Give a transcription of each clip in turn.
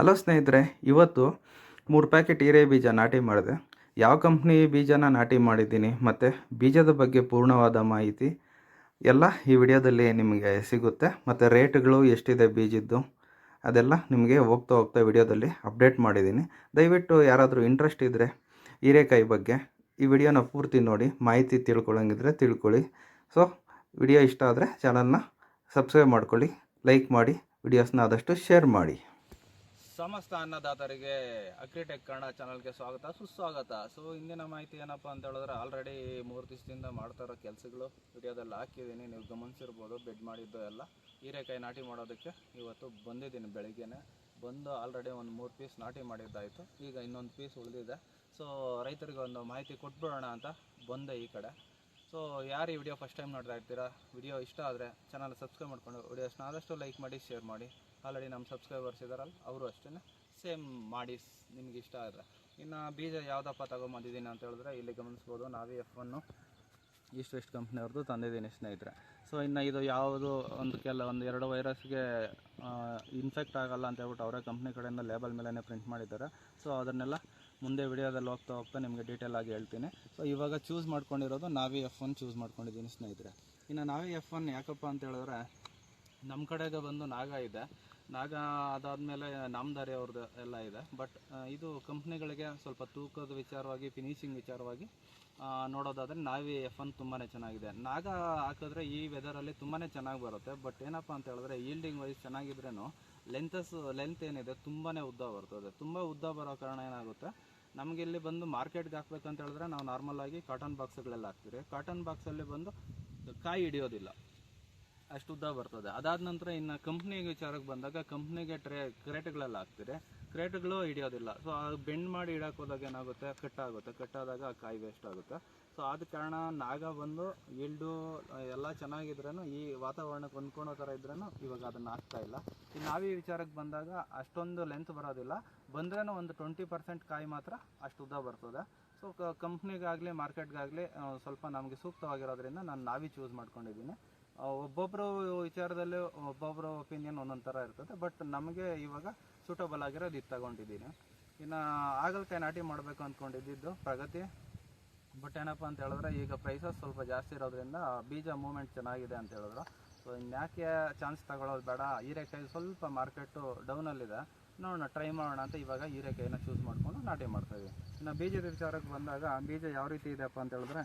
Hello ಸ್ನೇಹಿತರೆ, ಇವತ್ತು ಮೂರು ಪ್ಯಾಕೆಟ್ ಹೀರೆ ಬೀಜ ನಾಟಿ ಮಾಡಿದೆ. ಯಾವ ಕಂಪ್ನಿ ಬೀಜನ ನಾಟಿ ಮಾಡಿದ್ದೀನಿ ಮತ್ತು ಬೀಜದ ಬಗ್ಗೆ ಪೂರ್ಣವಾದ ಮಾಹಿತಿ ಎಲ್ಲ ಈ ವಿಡಿಯೋದಲ್ಲಿ ನಿಮಗೆ ಸಿಗುತ್ತೆ. ಮತ್ತು ರೇಟ್ಗಳು ಎಷ್ಟಿದೆ ಬೀಜದ್ದು ಅದೆಲ್ಲ ನಿಮಗೆ ಹೋಗ್ತಾ ಹೋಗ್ತಾ ವಿಡಿಯೋದಲ್ಲಿ ಅಪ್ಡೇಟ್ ಮಾಡಿದ್ದೀನಿ. ದಯವಿಟ್ಟು ಯಾರಾದರೂ ಇಂಟ್ರೆಸ್ಟ್ ಇದ್ದರೆ ಹೀರೆಕಾಯಿ ಬಗ್ಗೆ ಈ ವಿಡಿಯೋನ ಪೂರ್ತಿ ನೋಡಿ, ಮಾಹಿತಿ ತಿಳ್ಕೊಳ್ಳೋಂಗಿದ್ರೆ ತಿಳ್ಕೊಳ್ಳಿ. ಸೊ ವಿಡಿಯೋ ಇಷ್ಟ ಆದರೆ ಚಾನಲ್ನ ಸಬ್ಸ್ಕ್ರೈಬ್ ಮಾಡ್ಕೊಳ್ಳಿ ಲೈಕ್ ಮಾಡಿ ವಿಡಿಯೋಸ್ನ ಆದಷ್ಟು ಶೇರ್ ಮಾಡಿ. ಸಮಸ್ತ ಅನ್ನದಾತರಿಗೆ ಅಕ್ರಿಟೆಕ್ ಕನ್ನಡ ಚಾನಲ್ಗೆ ಸ್ವಾಗತ, ಸುಸ್ವಾಗತ. ಸೊ ಇಂದಿನ ಮಾಹಿತಿ ಏನಪ್ಪ ಅಂತ ಹೇಳಿದ್ರೆ ಆಲ್ರೆಡಿ ಮೂರು ದಿವಸದಿಂದ ಮಾಡ್ತಾ ಇರೋ ಕೆಲಸಗಳು ವಿಡಿಯೋದಲ್ಲಿ ಹಾಕಿದ್ದೀನಿ. ನೀವು ಗಮನಿಸಿರ್ಬೋದು ಬೆಡ್ ಮಾಡಿದ್ದು ಎಲ್ಲ. ಹೀರೆಕಾಯಿ ನಾಟಿ ಮಾಡೋದಕ್ಕೆ ಇವತ್ತು ಬಂದಿದ್ದೀನಿ ಬೆಳಿಗ್ಗೆನೆ. ಬಂದು ಆಲ್ರೆಡಿ ಒಂದು ಮೂರು ಪೀಸ್ ನಾಟಿ ಮಾಡಿದ್ದಾಯಿತು. ಈಗ ಇನ್ನೊಂದು ಪೀಸ್ ಉಳಿದಿದೆ. ಸೊ ರೈತರಿಗೆ ಒಂದು ಮಾಹಿತಿ ಕೊಟ್ಬಿಡೋಣ ಅಂತ ಬಂದೆ ಈ ಕಡೆ. ಸೊ ಯಾರು ಈ ವಿಡಿಯೋ ಫಸ್ಟ್ ಟೈಮ್ ನೋಡ್ತಾ ಇರ್ತೀರಾ? ವಿಡಿಯೋ ಇಷ್ಟ ಆದರೆ ಚಾನಲ್ ಸಬ್ಸ್ಕ್ರೈಬ್ ಮಾಡ್ಕೊಂಡು ವಿಡಿಯೋಸ್ನ ಆದಷ್ಟು ಲೈಕ್ ಮಾಡಿ ಶೇರ್ ಮಾಡಿ. ಆಲ್ರೆಡಿ ನಮ್ಮ ಸಬ್ಸ್ಕ್ರೈಬರ್ಸ್ ಇದ್ದಾರಲ್ಲ ಅವರು ಅಷ್ಟೇ ಸೇಮ್ ಮಾಡಿ ನಿಮ್ಗೆ ಇಷ್ಟ ಆದರೆ. ಇನ್ನು ಬೀಜ ಯಾವುದಪ್ಪ ತಗೊಂಬಂದಿದ್ದೀನಿ ಅಂತ ಹೇಳಿದ್ರೆ ಇಲ್ಲಿ ಗಮನಿಸ್ಬೋದು. ನಾವೇ ಎಫ್ ಒನ್ನು ಈಸ್ಟ್ ವೆಸ್ಟ್ ಕಂಪ್ನಿಯವ್ರದ್ದು ತಂದಿದ್ದೀನಿ ಸ್ನೇಹಿತರೆ. ಸೊ ಇನ್ನು ಇದು ಯಾವುದು ಒಂದು ಕೆಲ ಒಂದು ಎರಡು ವೈರಸ್ಗೆ ಇನ್ಫೆಕ್ಟ್ ಆಗಲ್ಲ ಅಂತ ಹೇಳ್ಬಿಟ್ಟು ಅವರೇ ಕಂಪ್ನಿ ಕಡೆಯಿಂದ ಲೇಬಲ್ ಮೇಲೇ ಪ್ರಿಂಟ್ ಮಾಡಿದ್ದಾರೆ. ಸೊ ಅದನ್ನೆಲ್ಲ ಮುಂದೆ ವಿಡಿಯೋದಲ್ಲಿ ಹೋಗ್ತಾ ಹೋಗ್ತಾ ನಿಮಗೆ ಡೀಟೇಲ್ ಆಗಿ ಹೇಳ್ತೀನಿ. ಸೊ ಇವಾಗ ಚೂಸ್ ಮಾಡ್ಕೊಂಡಿರೋದು ನಾವೇ ಎಫ್ ಒನ್ ಚೂಸ್ ಮಾಡ್ಕೊಂಡಿದ್ದೀನಿ ಸ್ನೇಹಿತರೆ. ಇನ್ನು ನಾವೇ ಎಫ್ ಒನ್ ಯಾಕಪ್ಪ ಅಂತ ಹೇಳಿದ್ರೆ ನಮ್ಮ ಕಡೆಗೆ ಬಂದು ನಾಗ ಇದೆ. ನಾಗ ಅದಾದಮೇಲೆ ನಾಮದಾರಿ ಅವ್ರದ್ದು ಎಲ್ಲ ಇದೆ. ಬಟ್ ಇದು ಕಂಪ್ನಿಗಳಿಗೆ ಸ್ವಲ್ಪ ತೂಕದ ವಿಚಾರವಾಗಿ ಫಿನಿಶಿಂಗ್ ವಿಚಾರವಾಗಿ ನೋಡೋದಾದರೆ ನಾವಿ ಎಫ್ ಒನ್ ತುಂಬಾ ಚೆನ್ನಾಗಿದೆ. ನಾಗ ಹಾಕಿದ್ರೆ ಈ ವೆದರಲ್ಲಿ ತುಂಬಾ ಚೆನ್ನಾಗಿ ಬರುತ್ತೆ. ಬಟ್ ಏನಪ್ಪ ಅಂತ ಹೇಳಿದ್ರೆ ಈಲ್ಡಿಂಗ್ ವೈಸ್ ಚೆನ್ನಾಗಿದ್ರೂ ಲೆಂತಸ್ ಲೆಂತ್ ಏನಿದೆ ತುಂಬಾ ಉದ್ದ ಬರ್ತದೆ. ತುಂಬ ಉದ್ದ ಬರೋ ಕಾರಣ ಏನಾಗುತ್ತೆ? ನಮಗೆ ಇಲ್ಲಿ ಬಂದು ಮಾರ್ಕೆಟ್ಗೆ ಹಾಕ್ಬೇಕಂತ ಹೇಳಿದ್ರೆ ನಾವು ನಾರ್ಮಲ್ ಆಗಿ ಕಾಟನ್ ಬಾಕ್ಸ್ಗಳೆಲ್ಲ ಹಾಕ್ತೀವಿ. ಕಾಟನ್ ಬಾಕ್ಸಲ್ಲಿ ಬಂದು ಕಾಯಿ ಹಿಡಿಯೋದಿಲ್ಲ. ಅಷ್ಟು ಉದ್ದ ಬರ್ತದೆ. ಅದಾದ ನಂತರ ಇನ್ನು ಕಂಪ್ನಿ ವಿಚಾರಕ್ಕೆ ಬಂದಾಗ ಕಂಪ್ನಿಗೆ ಟ್ರೇ ಕ್ರೇಟ್ಗಳೆಲ್ಲ ಹಾಕ್ತೀರಿ. ಕ್ರೇಟ್ಗಳು ಹಿಡಿಯೋದಿಲ್ಲ. ಸೊ ಅದು ಬೆಂಡ್ ಮಾಡಿ ಇಡಕ್ಕೆ ಹೋದಾಗ ಏನಾಗುತ್ತೆ? ಕಟ್ಟಾಗುತ್ತೆ. ಕಟ್ಟಾದಾಗ ಆ ಕಾಯಿ ವೇಸ್ಟ್ ಆಗುತ್ತೆ. ಸೊ ಆದ ಕಾರಣ ನಾಗ ಬಂದು ಈಲ್ಡು ಎಲ್ಲ ಚೆನ್ನಾಗಿದ್ರೂ ಈ ವಾತಾವರಣಕ್ಕೆ ಹೊಂದ್ಕೊಳೋ ಥರ ಇದ್ರೂ ಇವಾಗ ಅದನ್ನು ಹಾಕ್ತಾ ಇಲ್ಲ. ಈ ನಾವಿ ವಿಚಾರಕ್ಕೆ ಬಂದಾಗ ಅಷ್ಟೊಂದು ಲೆಂತ್ ಬರೋದಿಲ್ಲ. ಬಂದ್ರೂ ಒಂದು ಟ್ವೆಂಟಿ ಪರ್ಸೆಂಟ್ ಕಾಯಿ ಮಾತ್ರ ಅಷ್ಟು ಉದ್ದ ಬರ್ತದೆ. ಸೊ ಕಂಪ್ನಿಗಾಗಲಿ ಮಾರ್ಕೆಟ್ಗಾಗಲಿ ಸ್ವಲ್ಪ ನಮಗೆ ಸೂಕ್ತವಾಗಿರೋದ್ರಿಂದ ನಾನು ನಾವಿ ಚೂಸ್ ಮಾಡ್ಕೊಂಡಿದ್ದೀನಿ. ಆ, ಒಬ್ಬೊಬ್ರು ವಿಚಾರದಲ್ಲಿ ಒಬ್ಬೊಬ್ಬರ ಒಪಿನಿಯನ್ ಒಂದೊಂದು ಥರ ಇರ್ತದೆ ಬಟ್ ನಮಗೆ ಇವಾಗ ಸೂಟಬಲ್ ಆಗಿರೋದು ಇದು ತಗೊಂಡಿದ್ದೀನಿ. ಇನ್ನು ಆಗಲ್ಕಾಯಿ ನಾಟಿ ಮಾಡಬೇಕು ಅಂದ್ಕೊಂಡಿದ್ದು ಪ್ರಗತಿ. ಬಟ್ ಏನಪ್ಪ ಅಂತ ಹೇಳಿದ್ರೆ ಈಗ ಪ್ರೈಸಸ್ ಸ್ವಲ್ಪ ಜಾಸ್ತಿ ಇರೋದ್ರಿಂದ ಬೀಜ ಮೂಮೆಂಟ್ ಚೆನ್ನಾಗಿದೆ ಅಂತ ಹೇಳಿದ್ರು. ಸೊ ಇನ್ಯಾಕೆ ಚಾನ್ಸ್ ತಗೊಳ್ಳೋದು ಬೇಡ? ಹೀರೆಕಾಯಿ ಸ್ವಲ್ಪ ಮಾರ್ಕೆಟು ಡೌನಲ್ಲಿದೆ ನೋಡೋಣ ಟ್ರೈ ಮಾಡೋಣ ಅಂತ ಇವಾಗ ಹೀರೆಕಾಯಿನ ಚೂಸ್ ಮಾಡಿಕೊಂಡು ನಾಟಿ ಮಾಡ್ತಾಯಿದ್ವಿ ಇನ್ನು ಬೀಜದ ವಿಚಾರಕ್ಕೆ ಬಂದಾಗ ಬೀಜ ಯಾವ ರೀತಿ ಇದೆಯಪ್ಪ ಅಂತ ಹೇಳಿದ್ರೆ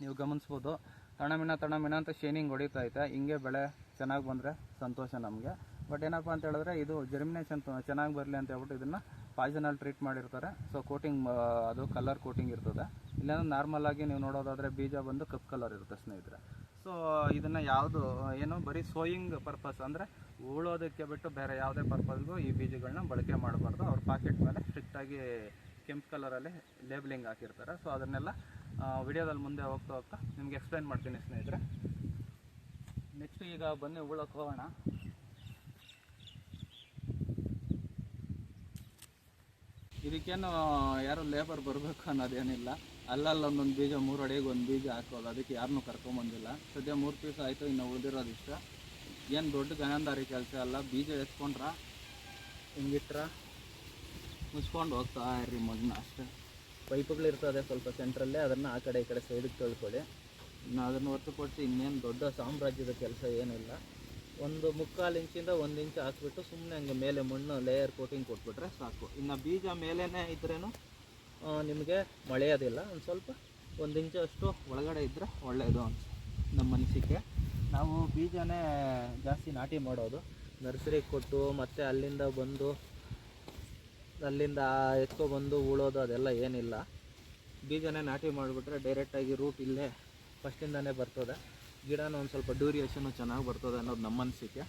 ನೀವು ಗಮನಿಸ್ಬೋದು. ತಣಮಿನ ತಣಮಿನ ಅಂತ ಶೇನಿಂಗ್ ಹೊಡಿತಾ ಐತೆ. ಹಿಂಗೆ ಬೆಳೆ ಚೆನ್ನಾಗಿ ಬಂದರೆ ಸಂತೋಷ ನಮಗೆ. ಬಟ್ ಏನಪ್ಪ ಅಂತ ಹೇಳಿದ್ರೆ ಇದು ಜರ್ಮಿನೇಷನ್ ಚೆನ್ನಾಗಿ ಬರಲಿ ಅಂತ ಹೇಳ್ಬಿಟ್ಟು ಇದನ್ನು ಪಾಯ್ಸನಲ್ಲಿ ಟ್ರೀಟ್ ಮಾಡಿರ್ತಾರೆ. ಸೊ ಕೋಟಿಂಗ್ ಅದು ಕಲರ್ ಕೋಟಿಂಗ್ ಇರ್ತದೆ. ಇಲ್ಲಾಂದ್ರೆ ನಾರ್ಮಲ್ ಆಗಿ ನೀವು ನೋಡೋದಾದರೆ ಬೀಜ ಬಂದು ಕಪ್ ಕಲರ್ ಇರುತ್ತೆ ಸ್ನೇಹಿತರೆ. ಸೊ ಇದನ್ನು ಯಾವುದು, ಏನು, ಬರೀ ಸೋಯಿಂಗ್ ಪರ್ಪಸ್ ಅಂದರೆ ಉಳೋದಕ್ಕೆ ಬಿಟ್ಟು ಬೇರೆ ಯಾವುದೇ ಪರ್ಪಸ್ಗೂ ಈ ಬೀಜಗಳನ್ನ ಬಳಕೆ ಮಾಡಬಾರ್ದು. ಅವ್ರ ಪಾಕೆಟ್ ಮೇಲೆ ಸ್ಟ್ರಿಕ್ಟಾಗಿ ಕೆಂಪು ಕಲರಲ್ಲಿ ಲೇಬಲಿಂಗ್ ಹಾಕಿರ್ತಾರೆ. ಸೊ ಅದನ್ನೆಲ್ಲ ವಿಡಿಯೋದಲ್ಲಿ ಮುಂದೆ ಹೋಗ್ತಾ ಹೋಗ್ತಾ ನಿಮ್ಗೆ ಎಕ್ಸ್ಪ್ಲೈನ್ ಮಾಡ್ತೀನಿ ಸ್ನೇಹಿತರೆ. ನೆಕ್ಸ್ಟ್ ಈಗ ಬನ್ನಿ ಉಳಕ್ಕೆ ಹೋಗೋಣ. ಇದಕ್ಕೇನು, ಯಾರು ಲೇಬರ್ ಬರಬೇಕು ಅನ್ನೋದೇನಿಲ್ಲ. ಅಲ್ಲಲ್ಲ ಒಂದೊಂದು ಬೀಜ, ಮೂರು ಅಡಿಗೆ ಒಂದು ಬೀಜ ಹಾಕೋದು ಅದಕ್ಕೆ ಯಾರನ್ನೂ ಕರ್ಕೊಂಬಂದಿಲ್ಲ ಸದ್ಯ ಮೂರು ಪೀಸ್ ಆಯಿತು, ಇನ್ನು ಉಳಿದಿರೋದು ಇಷ್ಟ. ಏನು ದೊಡ್ಡ ಗಣಂದಾರಿ ಕೆಲಸ ಅಲ್ಲ, ಬೀಜ ಎತ್ಕೊಂಡ್ರ, ಹಿಂಗಿಟ್ರ, ಮುಚ್ಕೊಂಡು ಹೋಗ್ತಾ ಇರ್ರಿ ಮಗ್ನ ಅಷ್ಟೇ. ಪೈಪ್ಗಳಿರ್ತದೆ ಸ್ವಲ್ಪ ಸೆಂಟ್ರಲ್ಲೇ ಅದನ್ನು ಆ ಕಡೆ ಈ ಕಡೆ ಸೈಡಿಗೆ ತೊಳ್ಕೊಳ್ಳಿ. ಇನ್ನು ಅದನ್ನು ಹೊರತುಪಡಿಸಿ ಇನ್ನೇನು ದೊಡ್ಡ ಸಾಮ್ರಾಜ್ಯದ ಕೆಲಸ ಏನಿಲ್ಲ. ಒಂದು ಮುಕ್ಕಾಲು ಇಂಚಿಂದ ಒಂದು ಇಂಚು ಹಾಕ್ಬಿಟ್ಟು ಸುಮ್ಮನೆ ಹಂಗೆ ಮೇಲೆ ಮಣ್ಣು ಲೇಯರ್ ಕೋಟಿಂಗ್ ಕೊಟ್ಬಿಟ್ರೆ ಸಾಕು. ಇನ್ನು ಬೀಜ ಮೇಲೇ ಇದ್ರೇನು ನಿಮಗೆ ಮಳೆಯೋದಿಲ್ಲ. ಒಂದು ಸ್ವಲ್ಪ ಒಂದು ಇಂಚು ಅಷ್ಟು ಒಳಗಡೆ ಇದ್ದರೆ ಒಳ್ಳೆಯದು ಅಂತ ನಮ್ಮ ಅನಿಸಿಕೆ. ನಾವು ಬೀಜನೇ ಜಾಸ್ತಿ ನಾಟಿ ಮಾಡೋದು. ನರ್ಸರಿಗೆ ಕೊಟ್ಟು ಮತ್ತು ಅಲ್ಲಿಂದ ಬಂದು ಅಲ್ಲಿಂದ ಎತ್ಕೊಬಂದು ಉಳೋದು ಅದೆಲ್ಲ ಏನಿಲ್ಲ. ಬೀಜನೇ ನಾಟಿ ಮಾಡಿಬಿಟ್ರೆ ಡೈರೆಕ್ಟಾಗಿ ರೂಟ್ ಇಲ್ಲೇ ಫಸ್ಟಿಂದನೇ ಬರ್ತದೆ. ಗಿಡನೂ ಒಂದು ಸ್ವಲ್ಪ ಡ್ಯೂರಿಯೇಷನು ಚೆನ್ನಾಗಿ ಬರ್ತದೆ ಅನ್ನೋದು ನಮ್ಮ ಅನಿಸಿಕೆ.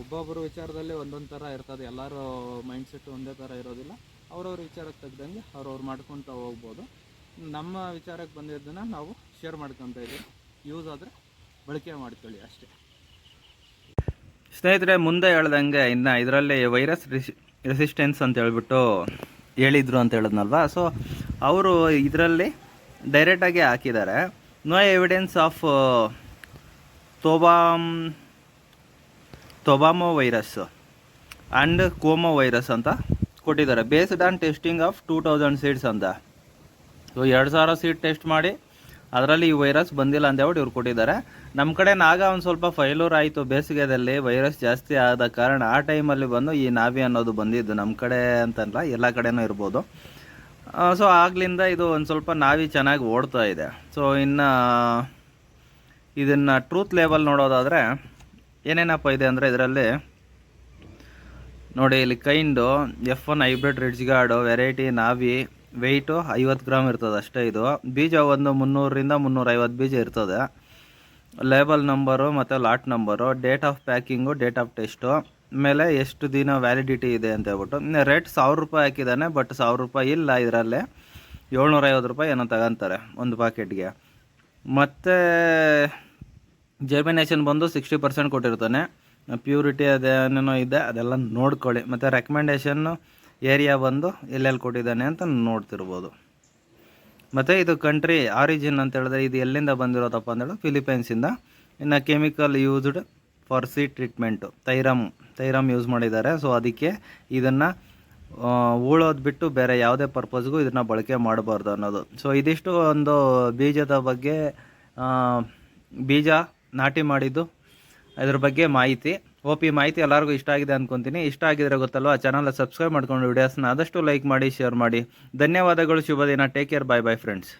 ಒಬ್ಬೊಬ್ಬರು ವಿಚಾರದಲ್ಲಿ ಒಂದೊಂದು ಥರ ಇರ್ತದೆ. ಎಲ್ಲರೂ ಮೈಂಡ್ಸೆಟ್ ಒಂದೇ ಥರ ಇರೋದಿಲ್ಲ. ಅವ್ರವ್ರ ವಿಚಾರಕ್ಕೆ ತಗ್ದಂಗೆ ಅವ್ರವ್ರು ಮಾಡ್ಕೊತ ಹೋಗ್ಬೋದು. ನಮ್ಮ ವಿಚಾರಕ್ಕೆ ಬಂದಿದ್ದನ್ನು ನಾವು ಶೇರ್ ಮಾಡ್ಕೊತ ಇದ್ದೀವಿ. ಯೂಸ್ ಆದರೆ ಬಳಕೆ ಮಾಡ್ಕೊಳ್ಳಿ ಅಷ್ಟೇ. ಸ್ನೇಹಿತರೆ, ಮುಂದೆ ಹೇಳ್ದಂಗೆ ಇನ್ನು ಇದರಲ್ಲಿ ವೈರಸ್ ರೆಸಿಸ್ಟೆನ್ಸ್ ಅಂತ ಹೇಳ್ಬಿಟ್ಟು ಹೇಳಿದ್ರು ಅಂತ ಹೇಳಿದ್ನಲ್ವಾ? ಸೊ ಅವರು ಇದರಲ್ಲಿ ಡೈರೆಕ್ಟಾಗಿ ಹಾಕಿದ್ದಾರೆ. No evidence of tobam tobamo virus and como virus ಅಂತ ಕೊಟ್ಟಿದ್ದಾರೆ. Based on testing of two thousand seeds ಅಂತ. ಸೊ ಎರಡು ಸಾವಿರ ಸೀಡ್ ಟೆಸ್ಟ್ ಮಾಡಿ ಅದರಲ್ಲಿ ಈ ವೈರಸ್ ಬಂದಿಲ್ಲ ಅಂತ ಹೇಳ್ಬಿಟ್ಟು ಇವ್ರು ಕೊಟ್ಟಿದ್ದಾರೆ. ನಮ್ಮ ಕಡೆ ನಾಗ ಒಂದು ಸ್ವಲ್ಪ ಫೈಲೂರ್ ಆಯಿತು ಬೇಸಿಗೆದಲ್ಲಿ ವೈರಸ್ ಜಾಸ್ತಿ ಆದ ಕಾರಣ ಆ ಟೈಮಲ್ಲಿ ಬಂದು ಈ ನಾವಿ ಅನ್ನೋದು ಬಂದಿದ್ದು. ನಮ್ಮ ಕಡೆ ಅಂತಲ್ಲ ಎಲ್ಲ ಕಡೆನೂ ಇರ್ಬೋದು. ಸೊ ಆಗ್ಲಿಂದ ಇದು ಒಂದು ಸ್ವಲ್ಪ ನಾವಿ ಚೆನ್ನಾಗಿ ಓಡ್ತಾ ಇದೆ. ಸೊ ಇನ್ನು ಇದನ್ನು ಟ್ರೂತ್ ಲೆವೆಲ್ ನೋಡೋದಾದರೆ ಏನೇನಪ್ಪ ಇದೆ ಅಂದರೆ ಇದರಲ್ಲಿ ನೋಡಿ ಇಲ್ಲಿ kind F one hybrid ridge gourd variety ನಾವಿ weight ಐವತ್ತು ಗ್ರಾಮ್ ಇರ್ತದೆ ಅಷ್ಟೇ ಇದು. ಬೀಜ ಒಂದು ಮುನ್ನೂರರಿಂದ ಮುನ್ನೂರೈವತ್ತು ಬೀಜ ಇರ್ತದೆ. ಲೇಬಲ್ ನಂಬರು ಮತ್ತು lot number date of packing date of test ಮೇಲೆ ಎಷ್ಟು ದಿನ ವ್ಯಾಲಿಡಿಟಿ ಇದೆ ಅಂತ ಹೇಳ್ಬಿಟ್ಟು ರೇಟ್ ಸಾವಿರ ರೂಪಾಯಿ ಹಾಕಿದ್ದಾನೆ ಬಟ್ ಸಾವಿರ ರೂಪಾಯಿ ಇಲ್ಲ ಇದರಲ್ಲಿ. ಏಳ್ನೂರೈವತ್ತು ರೂಪಾಯಿ ಏನೋ ತಗೊಂತಾರೆ ಒಂದು ಪ್ಯಾಕೆಟ್ಗೆ ಮತ್ತು ಜರ್ಮಿನೇಷನ್ ಬಂದು ಸಿಕ್ಸ್ಟಿ ಪರ್ಸೆಂಟ್ ಕೊಟ್ಟಿರ್ತಾನೆ. ಪ್ಯೂರಿಟಿ ಅದೇನೇನೋ ಇದೆ, ಅದೆಲ್ಲ ನೋಡ್ಕೊಳ್ಳಿ. ಮತ್ತು ರೆಕಮೆಂಡೇಷನ್ನು ಏರಿಯಾ ಬಂದು ಎಲ್ಲೆಲ್ಲಿ ಕೊಟ್ಟಿದ್ದಾನೆ ಅಂತ ನೋಡ್ತಿರ್ಬೋದು. ಮತ್ತು ಇದು ಕಂಟ್ರಿ ಆರಿಜಿನ್ ಅಂತ ಹೇಳಿದ್ರೆ ಇದು ಎಲ್ಲಿಂದ ಬಂದಿರೋದಪ್ಪ ಅಂತೇಳಿ ಫಿಲಿಪೈನ್ಸಿಂದ ಇನ್ನು chemical used for seed treatment thiram thiram use ಮಾಡಿದ್ದಾರೆ. ಸೊ ಅದಕ್ಕೆ ಇದನ್ನು ಉಳೋದು ಬಿಟ್ಟು ಬೇರೆ ಯಾವುದೇ ಪರ್ಪಸ್ಗೂ ಇದನ್ನು ಬಳಕೆ ಮಾಡಬಾರ್ದು ಅನ್ನೋದು. ಸೊ ಇದಿಷ್ಟು ಒಂದು ಬೀಜದ ಬಗ್ಗೆ ಬೀಜ ನಾಟಿ ಮಾಡಿದ್ದು ಅದ್ರ ಬಗ್ಗೆ ಮಾಹಿತಿ. ಓ ಪಿ ಮಾಹಿತಿ ಎಲ್ಲರಿಗೂ ಇಷ್ಟ ಆಗಿದೆ ಅನ್ಕೊಂತೀನಿ. ಇಷ್ಟ ಆಗಿದ್ರೆ ಗೊತ್ತಲ್ವ ಚಾನಲ್ ಸಬ್ಸ್ಕ್ರೈಬ್ ಮಾಡ್ಕೊಂಡು ವಿಡಿಯೋಸ್ನ ಆದಷ್ಟು ಲೈಕ್ ಮಾಡಿ ಶೇರ್ ಮಾಡಿ. ಧನ್ಯವಾದಗಳು, ಶುಭ ದಿನ. Take care bye bye friends